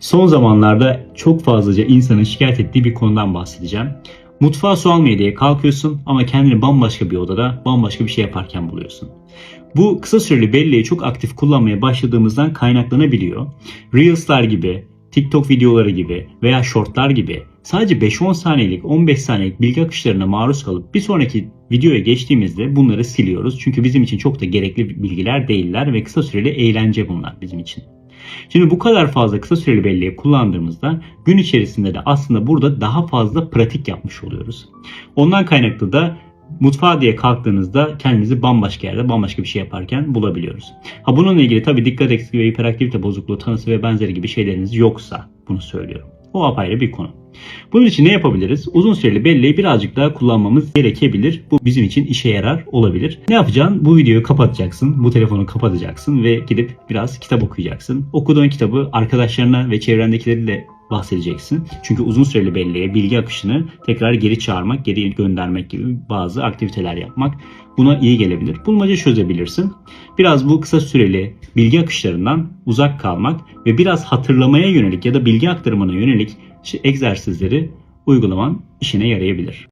Son zamanlarda çok fazlaca insanın şikayet ettiği bir konudan bahsedeceğim. Mutfağa su almaya diye kalkıyorsun ama kendini bambaşka bir odada bambaşka bir şey yaparken buluyorsun. Bu kısa süreli belleği çok aktif kullanmaya başladığımızdan kaynaklanabiliyor. Reels'lar gibi, TikTok videoları gibi veya shortlar gibi sadece 5-10 saniyelik, 15 saniyelik bilgi akışlarına maruz kalıp bir sonraki videoya geçtiğimizde bunları siliyoruz. Çünkü bizim için çok da gerekli bilgiler değiller ve kısa süreli eğlence bunlar bizim için. Şimdi bu kadar fazla kısa süreli belleği kullandığımızda gün içerisinde de aslında burada daha fazla pratik yapmış oluyoruz. Ondan kaynaklı da mutfağa diye kalktığınızda kendinizi bambaşka yerde bambaşka bir şey yaparken bulabiliyoruz. Ha bununla ilgili tabii dikkat eksikliği ve hiperaktivite bozukluğu tanısı ve benzeri gibi şeyleriniz yoksa bunu söylüyorum. O apayrı bir konu. Bunun için ne yapabiliriz? Uzun süreli belleği birazcık daha kullanmamız gerekebilir. Bu bizim için işe yarar olabilir. Ne yapacaksın? Bu videoyu kapatacaksın. Bu telefonu kapatacaksın ve gidip biraz kitap okuyacaksın. Okuduğun kitabı arkadaşlarına ve çevrendekileriyle bahsedeceksin. Çünkü uzun süreli belleğe bilgi akışını tekrar geri çağırmak, geri göndermek gibi bazı aktiviteler yapmak buna iyi gelebilir. Bulmaca çözebilirsin. Biraz bu kısa süreli bilgi akışlarından uzak kalmak ve biraz hatırlamaya yönelik ya da bilgi aktarımına yönelik egzersizleri uygulaman işine yarayabilir.